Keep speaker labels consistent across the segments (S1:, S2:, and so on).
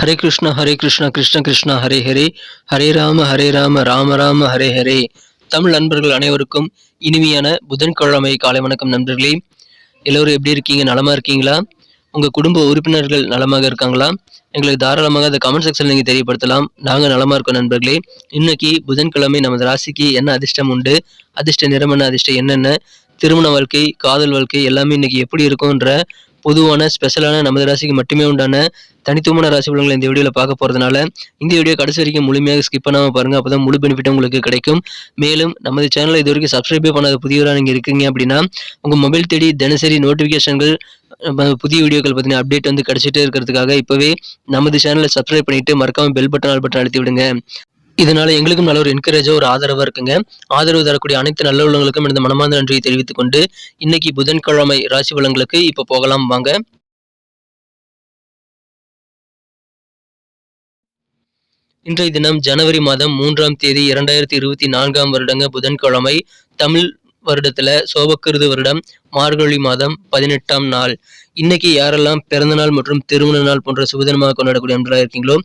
S1: ஹரே கிருஷ்ணா ஹரே கிருஷ்ணா கிருஷ்ண கிருஷ்ணா ஹரே ஹரே. ஹரே ராம ஹரே ராம ராம ராம ஹரே ஹரே. தமிழ் நண்பர்கள் அனைவருக்கும் இனிமையான புதன்கிழமை காலை வணக்கம் நண்பர்களே. எல்லோரும் எப்படி இருக்கீங்க? நலமா இருக்கீங்களா? உங்க குடும்ப உறுப்பினர்கள் நலமாக இருக்காங்களா? எங்களுக்கு தாராளமாக அந்த கமெண்ட் செக்ஷன் நீங்க தெரியப்படுத்தலாம். நாங்க நலமா இருக்கோம் நண்பர்களே. இன்னைக்கு புதன்கிழமை நமது ராசிக்கு என்ன அதிர்ஷ்டம் உண்டு? அதிர்ஷ்ட நிறம் என்ன? அதிர்ஷ்டம் என்னென்ன திருமண வாழ்க்கை காதல் வாழ்க்கை எல்லாமே இன்னைக்கு எப்படி இருக்கும்ன்ற பொதுவான ஸ்பெஷலான நமது ராசிக்கு மட்டுமே உண்டான தனித்துவமான ராசி பலன்களை இந்த வீடியோவில் பார்க்க போகிறதுனால இந்த வீடியோ கடைசி வரைக்கும் முழுமையாக ஸ்கிப் பண்ணாமல் பாருங்கள் அப்போ தான் முழு பெனிஃபிட் உங்களுக்கு கிடைக்கும். மேலும் நமது சேனலை இது வரைக்கும் சப்ஸ்கிரைபே பண்ணாத புதியவராக நீங்கள் இருக்கீங்க அப்படின்னா உங்கள் மொபைல் தேடி தினசரி நோட்டிஃபிகேஷன்கள் புதிய வீடியோக்கள் பார்த்தீங்கன்னா அப்டேட் வந்து கிடைச்சிட்டே இருக்கிறதுக்காக இப்போவே நமது சேனலை சப்ஸ்கிரைப் பண்ணிவிட்டு மறக்காமல் பெல் பட்டன் ஆல் பட்டன் அழுத்தி விடுங்க. இதனால எங்களுக்கும் நல்ல ஒரு என்கரேஜா ஒரு ஆதரவா இருக்குங்க. ஆதரவு தரக்கூடிய அனைத்து நல்ல உள்ளவங்களுக்கும் எனது மனமார்ந்த நன்றியை தெரிவித்துக் கொண்டு இன்னைக்கு புதன்கிழமை ராசி பலன்களுக்கு இப்போ போகலாம் வாங்க. இன்றைய தினம் ஜனவரி மாதம் மூன்றாம் தேதி இரண்டாயிரத்தி இருபத்தி நான்காம் வருடங்க புதன்கிழமை. தமிழ் வருடத்துல சோபக்கிருது வருடம் மார்கழி மாதம் பதினெட்டாம் நாள். இன்னைக்கு யாரெல்லாம் பிறந்தநாள் மற்றும் திருமண நாள் போன்ற சுபதினமாக கொண்டாடக்கூடிய நண்பர்களாக இருக்கீங்களோ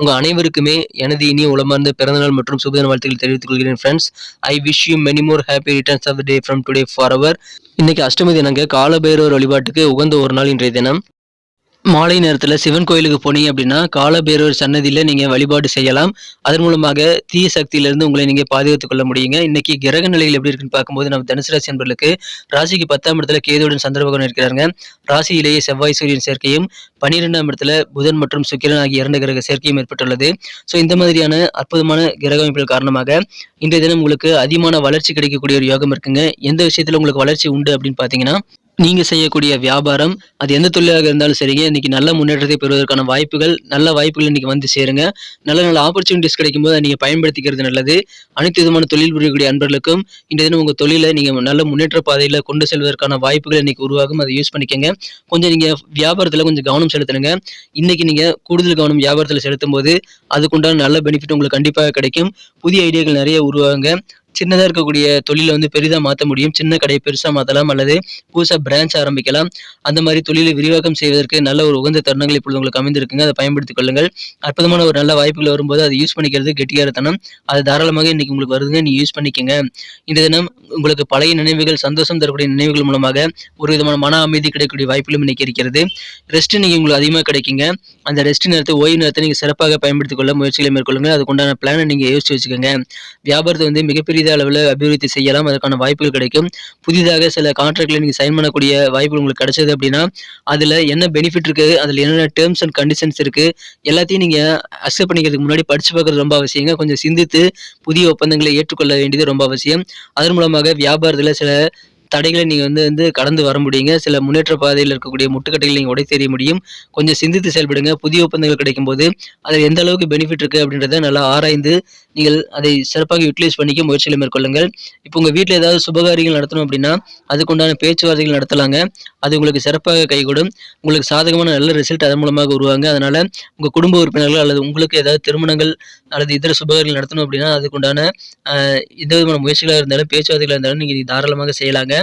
S1: உங்க அனைவருக்குமே எனது இனி உளமார்ந்த பிறந்தநாள் மற்றும் சுபதின வாழ்த்துக்கள் தெரிவித்துக் கொள்கிறேன் friends I wish you many more happy returns of day from today for our இன்னைக்கு அஷ்டமி தினங்க காலபைரவர் வழிபாட்டுக்கு உகந்த ஒரு நாள் இன்றைய தினம். மாலை நேரத்தில் சிவன் கோயிலுக்கு போனீங்க அப்படின்னா காலபேரவர் சன்னதியில் நீங்கள் வழிபாடு செய்யலாம். அதன் மூலமாக தீய சக்தியிலிருந்து உங்களை நீங்கள் பாதுகாத்துக் கொள்ள முடியுங்க. இன்னைக்கு கிரக நிலைகள் எப்படி இருக்குன்னு பார்க்கும்போது நம்ம தனுசு ராசி என்பர்களுக்கு ராசிக்கு பத்தாம் இடத்துல கேதுவுடன் சந்திர பகவான் இருக்கிறாங்க ராசியிலேயே செவ்வாய் சூரியன் சேர்க்கையும் பன்னிரெண்டாம் இடத்துல புதன் மற்றும் சுக்கிரன் ஆகிய இரண்டு கிரக சேர்க்கையும் ஏற்பட்டுள்ளது. ஸோ இந்த மாதிரியான அற்புதமான கிரக அமைப்புகள் காரணமாக இன்றைய தினம் உங்களுக்கு அதிகமான வளர்ச்சி கிடைக்கக்கூடிய ஒரு யோகம் இருக்குங்க. எந்த விஷயத்தில் உங்களுக்கு வளர்ச்சி உண்டு அப்படின்னு பார்த்தீங்கன்னா நீங்க செய்யக்கூடிய வியாபாரம் அது எந்த தொழிலாக இருந்தாலும் சரிங்க. இன்னைக்கு நல்ல முன்னேற்றத்தை பெறுவதற்கான வாய்ப்புகள் நல்ல வாய்ப்புகள் இன்னைக்கு வந்து சேருங்க. நல்ல நல்ல ஆப்பர்ச்சுனிட்டிஸ் கிடைக்கும் போது நீங்கள் நீங்க பயன்படுத்திக்கிறது நல்லது. அனைத்து விதமான தொழில் புரியக்கூடிய அன்பர்களுக்கும் இந்த தினம் உங்க தொழிலை நீங்க நல்ல முன்னேற்ற பாதையில கொண்டு செல்வதற்கான வாய்ப்புகள் இன்னைக்கு உருவாகும். அதை யூஸ் பண்ணிக்கங்க. கொஞ்சம் நீங்க வியாபாரத்துல கொஞ்சம் கவனம் செலுத்துங்க இன்னைக்கு நீங்க கூடுதல் கவனம் வியாபாரத்துல செலுத்தும் போது அதுக்குண்டான நல்ல பெனிஃபிட் உங்களுக்கு கண்டிப்பாக கிடைக்கும். புதிய ஐடியாக்கள் நிறைய உருவாகுங்க. சின்னதாக இருக்கக்கூடிய தொழிலை வந்து பெரிதாக மாற்ற முடியும். சின்ன கடையை பெருசாக மாற்றலாம் அல்லது புதுசாக பிரான்ச் ஆரம்பிக்கலாம். அந்த மாதிரி தொழிலை விரிவாக்கம் செய்வதற்கு நல்ல ஒரு உகந்த தருணங்கள் இப்பொழுது உங்களுக்கு அமைந்திருக்குங்க. அதை பயன்படுத்திக் கொள்ளுங்கள். அற்புதமான ஒரு நல்ல வாய்ப்புகள் வரும்போது அதை யூஸ் பண்ணிக்கிறது கெட்டியாரத்தனம். அது தாராளமாக இன்னைக்கு உங்களுக்கு வருதுங்க. நீ யூஸ் பண்ணிக்கங்க. இந்த தினம் உங்களுக்கு பழைய நினைவுகள் சந்தோஷம் தரக்கூடிய நினைவுகள் மூலமாக ஒரு விதமான மன அமைதி கிடைக்கக்கூடிய வாய்ப்புகளும் இன்னைக்கு இருக்கிறது. ரெஸ்ட் நீங்கள் உங்களுக்கு அதிகமாக கிடைக்குங்க. அந்த ரெஸ்ட் நேரத்தை ஓய்வு நேரத்தை நீங்கள் சிறப்பாக பயன்படுத்திக் கொள்ள முயற்சிகளை மேற்கொள்ளுங்க அதுக்குண்டான பிளானை நீங்கள் யோசிச்சு வச்சுக்கோங்க. வியாபாரத்தை வந்து மிகப்பெரிய அளவில் அபிவிருத்தி செய்யலாம். அதற்கான வாய்ப்புகள் கிடைக்கும். புதிதாக சில கான்ட்ராக்டில் நீங்கள் சைன் பண்ணக்கூடிய வாய்ப்புகள் உங்களுக்கு கிடைச்சது அப்படின்னா அதில் என்ன பெனிஃபிட் இருக்குது அதில் என்னென்ன டேர்ம்ஸ் அண்ட் கண்டிஷன்ஸ் இருக்குது எல்லாத்தையும் நீங்கள் அக்செப்ட் பண்ணிக்கிறதுக்கு முன்னாடி படித்து பார்க்குறது ரொம்ப அவசியங்க. கொஞ்சம் சிந்தித்து புதிய ஒப்பந்தங்களை ஏற்றுக்கொள்ள வேண்டியது ரொம்ப அவசியம். அதன் மூலமாக வியாபாரத்தில் சில தடைகளை நீங்கள் வந்து வந்து கடந்து வர முடியுங்க. சில முன்னேற்ற பாதையில் இருக்கக்கூடிய முட்டுக்கட்டைகளை நீங்கள் உடை தெரிய முடியும். கொஞ்சம் சிந்தித்து செயல்படுங்க. புதிய ஒப்பந்தங்கள் கிடைக்கும் போது அதில் எந்த அளவுக்கு பெனிஃபிட் இருக்குது அப்படின்றத நல்லா ஆராய்ந்து நீங்கள் அதை சிறப்பாக யூட்டிலைஸ் பண்ணிக்க முயற்சிகளை மேற்கொள்ளுங்கள். இப்போ உங்கள் வீட்டில் ஏதாவது சுபகாரியங்கள் நடத்தணும் அப்படின்னா அதுக்குண்டான பேச்சுவார்த்தைகள் நடத்தலாங்க. அது உங்களுக்கு சிறப்பாக கைகூடும். உங்களுக்கு சாதகமான நல்ல ரிசல்ட் அதன் மூலமாக உருவாங்க. அதனால் உங்கள் குடும்ப உறுப்பினர்கள் அல்லது உங்களுக்கு ஏதாவது திருமணங்கள் அல்லது இதர சுபகாரிகள் நடத்தணும் அப்படின்னா அதுக்குண்டான எந்த விதமான முயற்சிகளாக இருந்தாலும் பேச்சுவார்த்தைகளாக இருந்தாலும் நீங்கள் தாராளமாக செய்யலாங்க.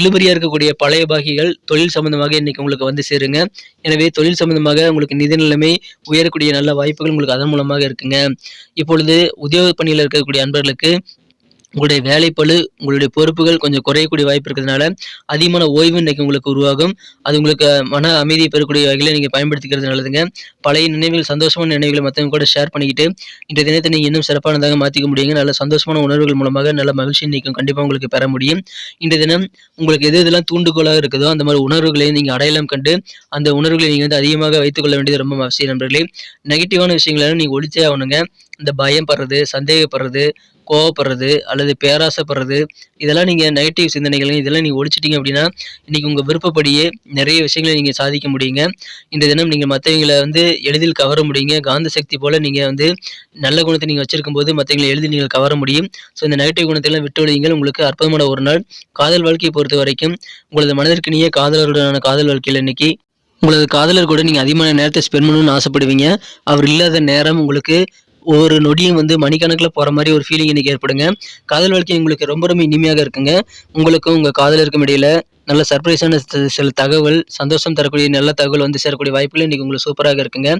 S1: இழுபறியாக இருக்கக்கூடிய பழைய பாகிகள் தொழில் சம்பந்தமாக இன்னைக்கு உங்களுக்கு வந்து சேருங்க. எனவே தொழில் சம்பந்தமாக உங்களுக்கு நிதி நிலைமை உயரக்கூடிய நல்ல வாய்ப்புகள் உங்களுக்கு அதன் மூலமாக இருக்குங்க. இப்பொழுது உத்தியோக பணியில் இருக்கக்கூடிய அன்பர்களுக்கு உங்களுடைய வேலைப்பழு உங்களுடைய பொறுப்புகள் கொஞ்சம் குறையக்கூடிய வாய்ப்பு இருக்கிறதுனால அதிகமான ஓய்வு இன்றைக்கு உங்களுக்கு உருவாகும். அது உங்களுக்கு மன அமைதியை பெறக்கூடிய வகையில் நீங்கள் பயன்படுத்திக்கிறது நல்லதுங்க. பழைய நினைவுகள் சந்தோஷமான நினைவுகளை மற்றவங்க கூட ஷேர் பண்ணிக்கிட்டு இந்த தினத்தை நீங்கள் இன்னும் சிறப்பானதாக மாற்றிக்க முடியுங்க. நல்ல சந்தோஷமான உணர்வுகள் மூலமாக நல்ல மகிழ்ச்சி இன்றைக்கும் கண்டிப்பாக உங்களுக்கு பெற முடியும். இந்த தினம் உங்களுக்கு எது எதெல்லாம் தூண்டுகோலாக இருக்குதோ அந்த மாதிரி உணர்வுகளை நீங்கள் அடையாளம் கண்டு அந்த உணர்வுகளை நீங்கள் வந்து அதிகமாக வைத்துக்கொள்ள வேண்டியது ரொம்ப அவசியம் நண்பர்களே. நெகட்டிவான விஷயங்களெல்லாம் நீங்கள் ஒழிச்சே ஆகணுங்க. இந்த பயம் படுறது சந்தேகப்படுறது கோவப்படுறது அல்லது பேராசைப்படுறது இதெல்லாம் நீங்கள் நெகட்டிவ் சிந்தனைகள் இதெல்லாம் நீங்கள் ஒழிச்சிட்டிங்க அப்படின்னா இன்றைக்கி உங்கள் விருப்பப்படியே நிறைய விஷயங்களை நீங்கள் சாதிக்க முடியுங்க. இந்த தினம் நீங்கள் மற்றவங்களை வந்து எளிதில் கவர முடியுங்க. காந்த சக்தி போல் நீங்கள் வந்து நல்ல குணத்தை நீங்கள் வச்சிருக்கும் போது மற்றவங்களை எளிதில் நீங்கள் கவர முடியும். ஸோ இந்த நெகட்டிவ் குணத்தெல்லாம் விட்டு ஒழியுங்கள். உங்களுக்கு அற்புதமான ஒரு நாள். காதல் வாழ்க்கையை பொறுத்த வரைக்கும் உங்களது மனதிற்கு நீயே காதலருடனான காதல் வாழ்க்கையில் இன்னைக்கு உங்களது காதலர் கூட நீங்கள் அதிகமான நேரத்தை ஸ்பெண்ட் பண்ணணும்னு ஆசைப்படுவீங்க. அவர் இல்லாத நேரம் உங்களுக்கு ஒரு நொடியும் வந்து மணிக்கணக்கில் போகிற மாதிரி ஒரு ஃபீலிங் எனக்கு ஏற்படுங்க. காதல் வாழ்க்கை உங்களுக்கு ரொம்ப ரொம்ப இனிமையாக இருக்குங்க. உங்களுக்கும் உங்கள் காதலருக்கும் இடையில நல்ல சர்ப்ரைஸான சில தகவல் சந்தோஷம் தரக்கூடிய நல்ல தகவல் வந்து சேரக்கூடிய வாய்ப்புகள் இன்றைக்கி உங்களுக்கு சூப்பராக இருக்குங்க.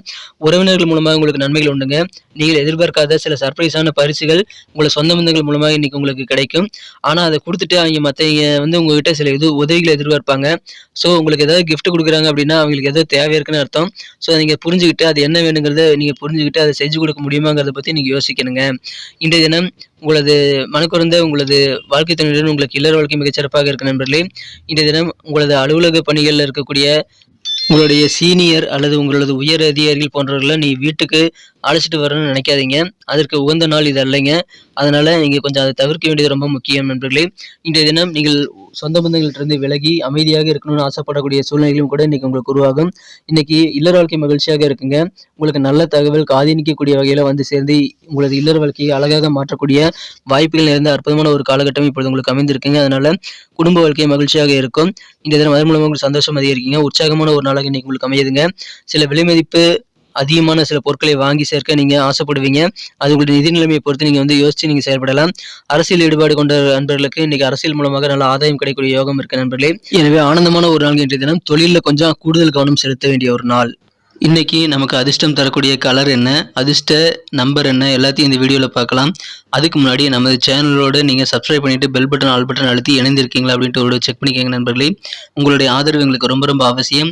S1: உறவினர்கள் மூலமாக உங்களுக்கு நன்மைகள் உண்டுங்க. நீங்கள் எதிர்பார்க்காத சில சர்ப்ரைஸான பரிசுகள் உங்களை சொந்த பந்தங்கள் மூலமாக இன்றைக்கி உங்களுக்கு கிடைக்கும். ஆனால் அதை கொடுத்துட்டு அவங்க மற்றவங்க வந்து உங்ககிட்ட சில இது உதவிகளை எதிர்பார்ப்பாங்க. ஸோ உங்களுக்கு ஏதாவது கிஃப்ட் கொடுக்குறாங்க அப்படின்னா அவங்களுக்கு ஏதோ தேவை இருக்குன்னு அர்த்தம். ஸோ நீங்கள் புரிஞ்சுக்கிட்டு அது என்ன வேணுங்கிறத நீங்கள் புரிஞ்சுக்கிட்டு அதை செஞ்சு கொடுக்க முடியுமாங்கிறத பற்றி நீங்கள் யோசிக்கணுங்க. இன்றைய தினம் உங்களது மனக்குறந்த உங்களது வாழ்க்கை துணையுடன் உங்களுக்கு இல்லற வாழ்க்கை மிகச்சிறப்பாக இருக்கு நண்பர்களே. இன்றைய தினம் உங்களது அலுவலக பணிகளில் இருக்கக்கூடிய உங்களுடைய சீனியர் அல்லது உங்களது உயர் அதிகாரிகள் போன்றவர்களை நீ வீட்டுக்கு அழைச்சிட்டு வரணும்னு நினைக்காதீங்க. அதற்கு உகந்த நாள் இது அல்லைங்க. அதனால் நீங்கள் கொஞ்சம் அதை தவிர்க்க வேண்டியது ரொம்ப முக்கியம் நண்பர்களே. இன்றைய தினம் நீங்கள் சொந்த பந்தங்கள்ட்ட விலகி அமைதியாக இருக்கணும்னு ஆசைப்படக்கூடிய சூழ்நிலைகளும் கூட இன்னைக்கு உங்களுக்கு உருவாகும். இன்னைக்கு இல்லற வாழ்க்கை மகிழ்ச்சியாக இருக்குங்க. உங்களுக்கு நல்ல தகவல் காதினிக்கக்கூடிய வகையில் வந்து சேர்ந்து உங்களது இல்லற வாழ்க்கையை அழகாக மாற்றக்கூடிய வாய்ப்புகள் நிறைந்த அற்புதமான ஒரு காலகட்டம் இப்பொழுது உங்களுக்கு அமைந்திருக்குங்க. அதனால குடும்ப வாழ்க்கை மகிழ்ச்சியாக இருக்கும். இந்த தினம் அதன் மூலமாக உங்களுக்கு சந்தோஷம் அதிகரிக்குங்க. உற்சாகமான ஒரு நாளாக இன்னைக்கு உங்களுக்கு அமையுதுங்க. சில விலைமதிப்பு அதிகமான சில பொருட்களை வாங்கி சேர்க்க நீங்க ஆசைப்படுவீங்க. அது உங்களுடைய நிதி நிலைமையை பொறுத்து நீங்க வந்து யோசிச்சு நீங்க செயல்படலாம். அரசியல் ஈடுபாடு கொண்ட நண்பர்களுக்கு இன்னைக்கு அரசியல் மூலமாக நல்ல ஆதாயம் கிடைக்கக்கூடிய யோகம் இருக்க நண்பர்களே. எனவே ஆனந்தமான ஒரு நாள் இன்றைய தினம். தொழிலில் கொஞ்சம் கூடுதல் கவனம் செலுத்த வேண்டிய ஒரு நாள். இன்னைக்கு நமக்கு அதிர்ஷ்டம் தரக்கூடிய கலர் என்ன? அதிர்ஷ்ட நம்பர் என்ன? எல்லாத்தையும் இந்த வீடியோவில் பார்க்கலாம். அதுக்கு முன்னாடி நமது சேனலோட நீங்கள் சப்ஸ்கிரைப் பண்ணிட்டு பெல் பட்டன் ஆல் பட்டன் அழுத்தி இணைந்திருக்கீங்களா அப்படின்ட்டு ஒரு செக் பண்ணிக்கோங்க நண்பர்களே. உங்களுடைய ஆதரவு எங்களுக்கு ரொம்ப ரொம்ப அவசியம்.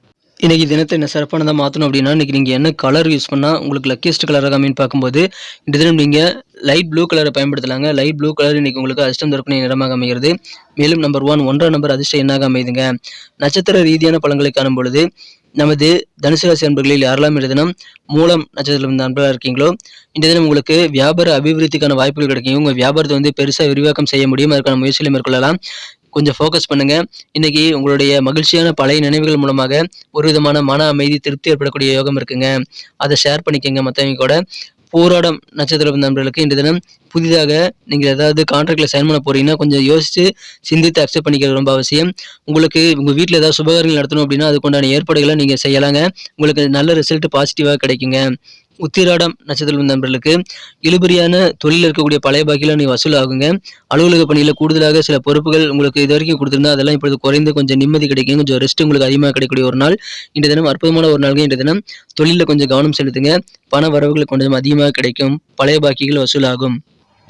S1: இன்றைக்கி தினத்தை என்ன சிறப்பானதாக மாற்றணும் அப்படின்னா இன்னைக்கு நீங்கள் என்ன கலர் யூஸ் பண்ணால் உங்களுக்கு லக்கியஸ்ட் கலராக அமைன்னு பார்க்கும்போது இந்த தினம் நீங்கள் லைட் ப்ளூ கலரை பயன்படுத்தலாங்க. லைட் ப்ளூ கலர் இன்னைக்கு உங்களுக்கு அதிர்ஷ்டம் தரப்பினை நிறமாக அமைகிறது மேலும் நம்பர் ஒன் ஒன்றாம் நம்பர் அதிர்ஷ்டம் என்னாக அமைதுங்க நட்சத்திர ரீதியான பழங்களை காணும் பொழுது நமது தனுசு ராசி அன்பர்களில் யாரெல்லாம் இந்த தினம் மூலம் நட்சத்திரம் நண்பராக இருக்கீங்களோ இந்த தினம் உங்களுக்கு வியாபார அபிவிருத்திக்கான வாய்ப்புகள் கிடைக்கும். உங்கள் வியாபாரத்தை வந்து பெருசாக விரிவாக்கம் செய்ய முடியும்? அதற்கான முயற்சிகளை மேற்கொள்ளலாம். கொஞ்சம் ஃபோக்கஸ் பண்ணுங்க. இன்னைக்கு உங்களுடைய மகிழ்ச்சியான பழைய நினைவுகள் மூலமாக ஒரு விதமான மன அமைதி திருப்தி ஏற்படக்கூடிய யோகம் இருக்குங்க. அதை ஷேர் பண்ணிக்கங்க மற்றவங்க கூட. போராடம் நட்சத்திர நண்பர்களுக்கு இந்த தினம் புதிதாக நீங்கள் ஏதாவது கான்ட்ராக்டில் சைன் பண்ண போறீங்கன்னா கொஞ்சம் யோசித்து சிந்தித்து அக்செப்ட் பண்ணிக்கிறது ரொம்ப அவசியம். உங்களுக்கு உங்கள் வீட்டில் ஏதாவது சுபகாரியங்கள் நடத்தணும் அப்படின்னா அதுக்குண்டான ஏற்பாடுகளை நீங்கள் செய்யலாங்க. உங்களுக்கு நல்ல ரிசல்ட் பாசிட்டிவாக கிடைக்குங்க. உத்திராடம் நட்சத்திரம் நண்பர்களுக்கு இழுபறியான தொழில் இருக்கக்கூடிய பழைய பாக்கியில் நீ வசூல் ஆகுங்க அலுவலக பணியில் கூடுதலாக சில பொறுப்புகள் உங்களுக்கு இது வரைக்கும் கொடுத்துருந்தா அதெல்லாம் இப்பொழுது குறைந்து கொஞ்சம் நிம்மதி கிடைக்கும் கொஞ்சம் ரெஸ்ட் உங்களுக்கு அதிகமாக கிடைக்கக்கூடிய ஒரு நாள். இன்றைய தினம் அற்புதமான ஒரு நாள்ங்க. இந்த தினம் தொழிலில் கொஞ்சம் கவனம் செலுத்துங்க. பண வரவுகள் கொஞ்சம் அதிகமாக கிடைக்கும். பழைய பாக்கிகள் வசூலாகும்.